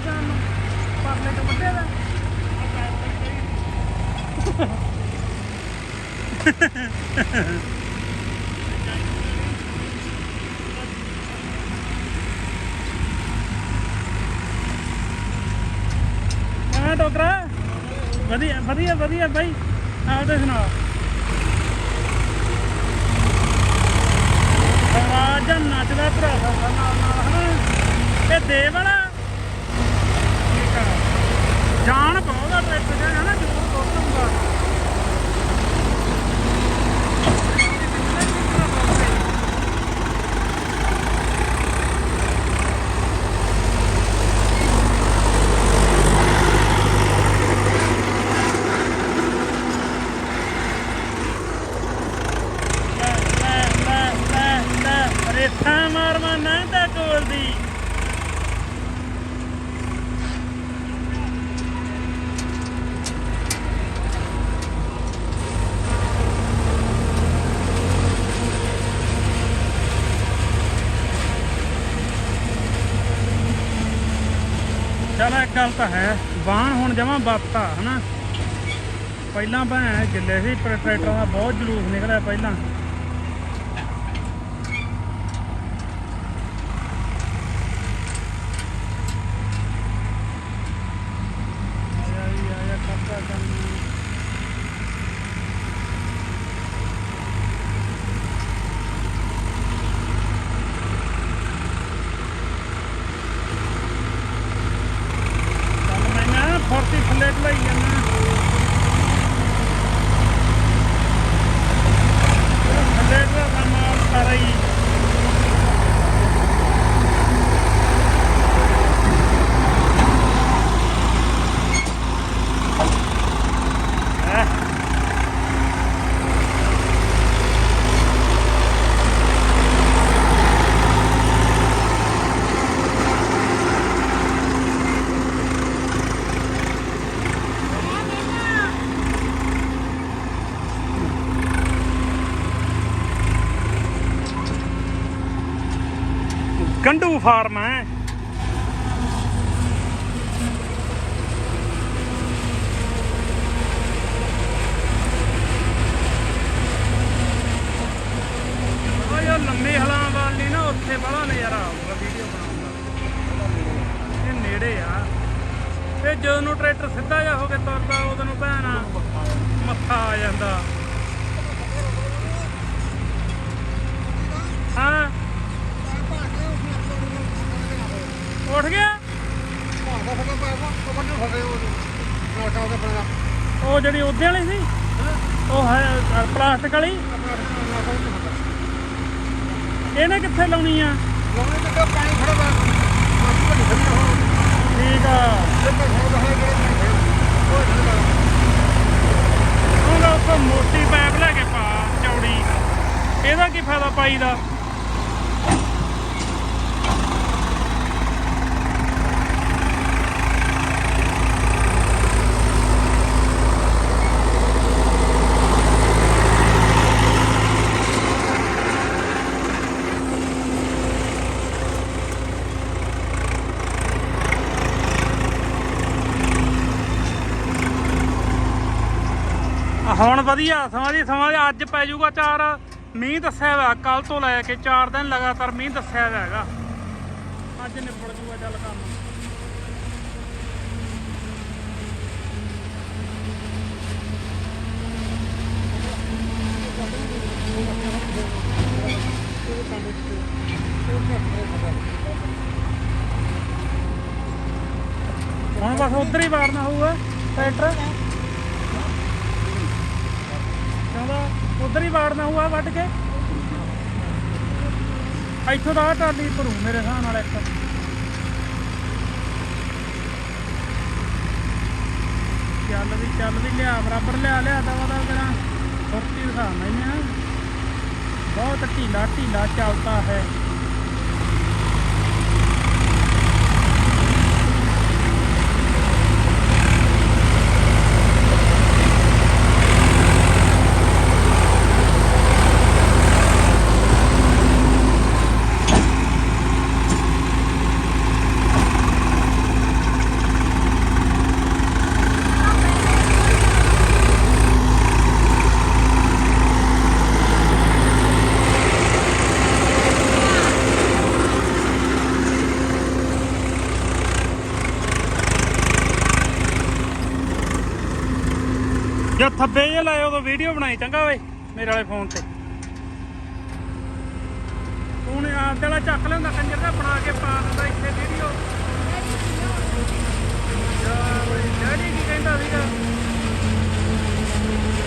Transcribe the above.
ਜਾਣ ਨੂੰ। ਪਰਲੇ ਤੋਂ ਵੱਡੇ ਦਾ। ਹਾਂ ਟੋਕਰਾ ਵਧੀਆ ਵਧੀਆ ਵਧੀਆ ਬਾਈ। ਤੇ ਸੁਣਾ। ਆਵਾਜ਼ ਨੱਚਦਾ ਭਰਾ ਦਾ, ਨਾਲ ਨਾਲ, ਹਨਾ। ਇਹ ਦੇ ਵਾਲਾ ਜਾਨ ਬਹੁਤ ਆ ਟਰੈਕਟਰ ਦਾ ਹਨਾ ਜੋਰ ਬਹੁਤ ਹੁੰਦਾ ਲੈ ਲੈ ਲੈ ਲੈ ਲੈ ਰੇਥਾ ਮਾਰਵਾ ਨਾ ਤਾਂ ਕੋਲ ਦੀ ਚਲ ਇੱਕ ਗੱਲ ਤਾਂ ਹੈ ਵਾਹਣ ਹੁਣ ਜਮਾ ਬਾਤਾ ਹਨਾ? ਪਹਿਲਾਂ ਭੈਣ, ਜਿੱਲੇ ਸੀ ਟਰੈਕਟਰਾਂ ਦਾ ਬਹੁਤ ਜਲੂਸ ਨਿਕਲਿਆ ਪਹਿਲਾਂ ਆਇਆ ਜੀ, ਆਇਆ ਕਰਦਾ ਕੰਮ ਚੱਲ ਮੈਂ ਨਾ ਫੁਰਤੀ ਥੱਲੇ ਢਲਾਈ ਜਾਂਦਾ ਥੱਲੇ ਢਲਾਉਂਦਾ ਮਾਲ ਸਾਰਾ ਹੀ ਹੈਂ। ਗੰਡੂ ਫਾਰਮ ਹੈ। ਉਹ ਯਾਰ ਲੰਮੀ ਹਲਾਂ ਨਾ ਉੱਥੇ ਬੜਾ ਨਜ਼ਾਰਾ ਆਊਗਾ ਵੀਡੀਓ ਬਣਾਉਣ ਦਾ ਇਹ ਨੇੜੇ ਆ। ਤੇ ਜਦੋਂ ਨੂੰ ਟਰੈਕਟਰ ਸਿੱਧਾ ਜਾ ਹੋ ਕੇ ਤੁਰਦਾ, ਉਦੋਂ ਨੂੰ ਭੈਣਾ ਮੱਥਾ ਆ ਜਾਂਦਾ। ਹਾਂ। ਉੱਠ ਗਿਆ। ਉਹ ਜਿਹੜੀ ਉਹਦੇ ਵਾਲੀ ਸੀ? ਉਹ ਹੈ ਪਲਾਸਟਿਕ ਵਾਲੀ? ਇਹਨੇ ਕਿੱਥੇ ਲਾਉਣੀ ਆ? ਠੀਕ ਆ। ਉਹਦਾ ਉੱਥੋਂ ਮੋਟੀ ਪੈਪ ਲੈ ਕੇ ਪਾ, ਚੌੜੀ। ਇਹਦਾ ਕੀ ਫਾਇਦਾ ਪਾਈ ਦਾ? ਹੁਣ ਵਧੀਆ, ਸਮਾਂ ਜੀ, ਸਮਾਂ ਅੱਜ ਪੈ ਜਾਊਗਾ ਚਾਰ। ਮੀਂਹ ਦੱਸਿਆ ਹੋਇਆ ਕੱਲ ਤੋਂ ਲੈ ਕੇ 4 ਦਿਨ ਲਗਾਤਾਰ ਮੀਂਹ ਦੱਸਿਆ ਹੋਇਆ ਹੈਗਾ। ਅੱਜ ਨਿਬੜ ਜੂਗਾ ਚੱਲ ਕੰਮ। ਹੁਣ ਬਸ ਉਧਰ ਹੀ ਵਾਰਨਾ ਹੋਊਗਾ, ਟਰੈਕਟਰ। ਕਹਿੰਦਾ ਉਧਰ ਹੀ ਵਾੜਨਾ ਹੋਊਗਾ ਵੱਢ ਕੇ। ਇੱਥੋਂ ਦਾ ਆਹ ਭਰੂ ਮੇਰੇ ਹਿਸਾਬ ਨਾਲ ਇੱਕ। ਚੱਲ ਵੀ ਚੱਲ ਵੀ ਲਿਆ, ਬਰਾਬਰ ਲਿਆ ਲਿਆ ਤਾਂ ਉਹਦਾ ਕਰਾਂ ਫੁਰਤੀ ਦਿਖਾ ਮੈਨੂੰ ਬਹੁਤ ਢੀਲਾ ਢੀਲਾ ਚੱਲਦਾ ਹੈ ਜੇ ਥੱਬੇ ਜੇ ਲਾਏ ਉਦੋਂ ਵੀਡੀਓ ਬਣਾਈ ਚੰਗਾ ਓਏ, ਮੇਰੇ ਵਾਲੇ ਫੋਨ ਤੇ। ਤੂੰ ਨੇ ਆਪ ਵਾਲਾ ਚੱਕ ਲੈਂਦਾ ਕੰਜਰ ਦਾ, ਬਣਾ ਕੇ ਪਾ ਦਿੰਦਾ ਇੱਥੇ ਵੀਡੀਓ ਯਾਰ ਡੈਡੀ ਕੀ ਕਹਿੰਦਾ ਸੀਗਾ